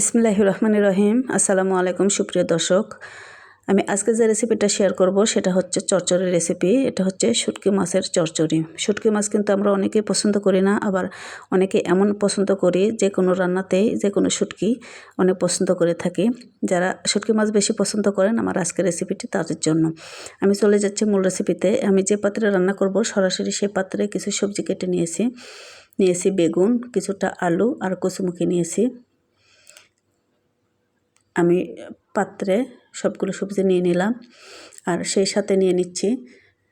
ইসমিল্লাহ রহমান রহিম। আসসালামু আলাইকুম, সুপ্রিয় দর্শক। আমি আজকে যে রেসিপিটা শেয়ার করব, সেটা হচ্ছে চরচড়ি রেসিপি এটা হচ্ছে শুটকি মাছের চরচড়ি। শুটকি মাছ কিন্তু আমরা অনেকেই পছন্দ করি না, আবার অনেকে এমন পছন্দ করি, যে কোনো রান্নাতেই, যে কোনো শুটকি অনেক পছন্দ করে থাকি। যারা শুটকি মাছ বেশি পছন্দ করেন, আমার আজকের রেসিপিটি তাদের জন্য। আমি চলে যাচ্ছি মূল রেসিপিতে আমি যে পাত্রে রান্না করব, সরাসরি সেই পাত্রে কিছু সবজি কেটে নিয়েছি। নিয়েছি বেগুন, কিছুটা আলু, আর কচুমুখি নিয়েছি। আমি পাত্রে সবগুলো সবজি নিয়ে নিলাম আর সেই সাথে নিয়ে নিচ্ছি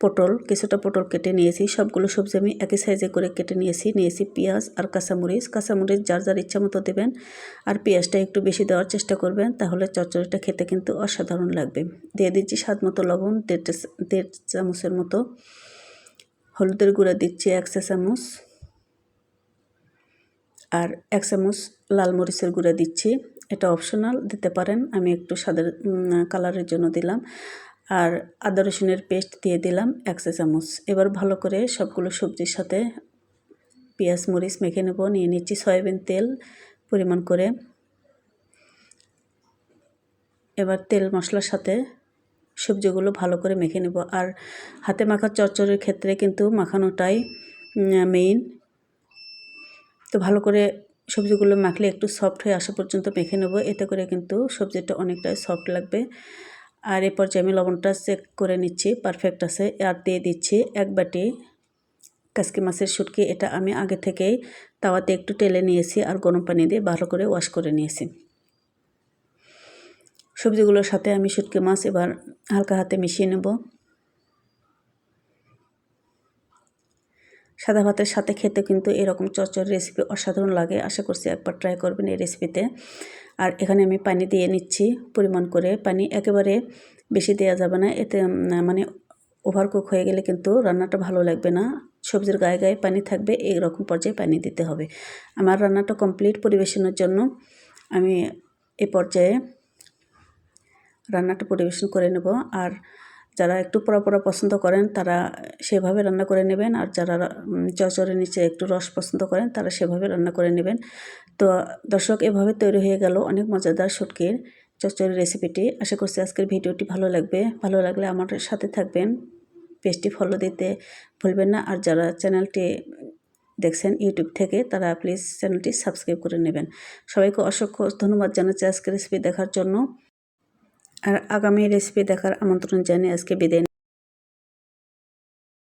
পটল, কিছুটা পটল কেটে নিয়েছি। সবগুলো সবজি আমি একই সাইজে করে কেটে নিয়েছি। নিয়েছি পেঁয়াজ আর কাঁচামরিচ। কাঁচামরিচ যার যার ইচ্ছা মতো দেবেন আর পেঁয়াজটা একটু বেশি দেওয়ার চেষ্টা করবেন তাহলে চচ্চড়িটা খেতে কিন্তু অসাধারণ লাগবে। দিয়ে দিচ্ছি স্বাদ মতো লবণ, দেড় দেড় চামচের মতো। হলুদের গুঁড়া দিচ্ছি এক চা চামচ আর এক চামচ লাল মরিচের গুঁড়া দিচ্ছি। এটা অপশনাল দিতে পারেন। আমি একটু সাদা কালারের জন্য দিলাম। আর আদা রসুনের পেস্ট দিয়ে দিলাম এক চা চামচ। এবার ভালো করে সবগুলো সবজির সাথে পেঁয়াজ, মরিচ মেখে নেব। নিয়ে নিচ্ছি সয়াবিন তেল পরিমাণ করে। এবার তেল মশলার সাথে সবজিগুলো ভালো করে মেখে নেব। আর হাতে মাখা চচ্চড়ির ক্ষেত্রে কিন্তু মাখানোটাই মেইন তো ভালো করে সবজিগুলো মাখলে একটু সফট হয়ে আসা পর্যন্ত মেখে নেব। এতে করে কিন্তু সবজিটা অনেকটাই সফট লাগবে। আর এরপর পর্যায়ে আমি লবণটা চেক করে নিচ্ছি পারফেক্ট আছে। আর দিয়ে দিচ্ছি এক বাটি কাসকি মাছের শুটকি। এটা আমি আগে থেকেই তাওয়াতে একটু টেলে নিয়েছি আর গরম পানি দিয়ে ভালো করে ওয়াশ করে নিয়েছি। সবজিগুলোর সাথে আমি শুটকি মাছ এবার হালকা হাতে মিশিয়ে নেব। সাদা ভাতের সাথে খেতে কিন্তু এরকম চচ্চড়ি রেসিপি অসাধারণ লাগে। আশা করছি একবার ট্রাই করবেন এই রেসিপিতে আর এখানে আমি পানি দিয়ে নিচ্ছি পরিমাণ করে। পানি একেবারে বেশি দেওয়া যাবে না। এতে মানে ওভারকুক হয়ে গেলে কিন্তু রান্নাটা ভালো লাগবে না। সবজির গায়ে গায়ে পানি থাকবে এই রকম পর্যায়ে পানি দিতে হবে। আমার রান্নাটা কমপ্লিট পরিবেশনের জন্য আমি এ পর্যায়ে রান্নাটা পরিবেশন করে নেব। আর যারা একটু পোড়া পছন্দ করেন, তারা সেভাবে রান্না করে নেবেন। আর যারা চচড়ের নিচে একটু রস পছন্দ করেন, তারা সেভাবে রান্না করে নেবেন। তো দর্শক, এভাবে তৈরি হয়ে গেল অনেক মজাদার শুটকির চচড়ের রেসিপিটি। আশা করছি আজকের ভিডিওটি ভালো লাগবে। ভালো লাগলে আমার সাথে থাকবেন। পেজটি ফলো দিতে ভুলবেন না। আর যারা চ্যানেলটি দেখছেন ইউটিউব থেকে, তারা প্লিজ চ্যানেলটি সাবস্ক্রাইব করে নেবেন। সবাইকে অসংখ্য ধন্যবাদ জানাচ্ছি আজকের রেসিপি দেখার জন্য। আর আগামী রেসিপি দেখার আমন্ত্রণ জানিয়ে আজকে বিদায়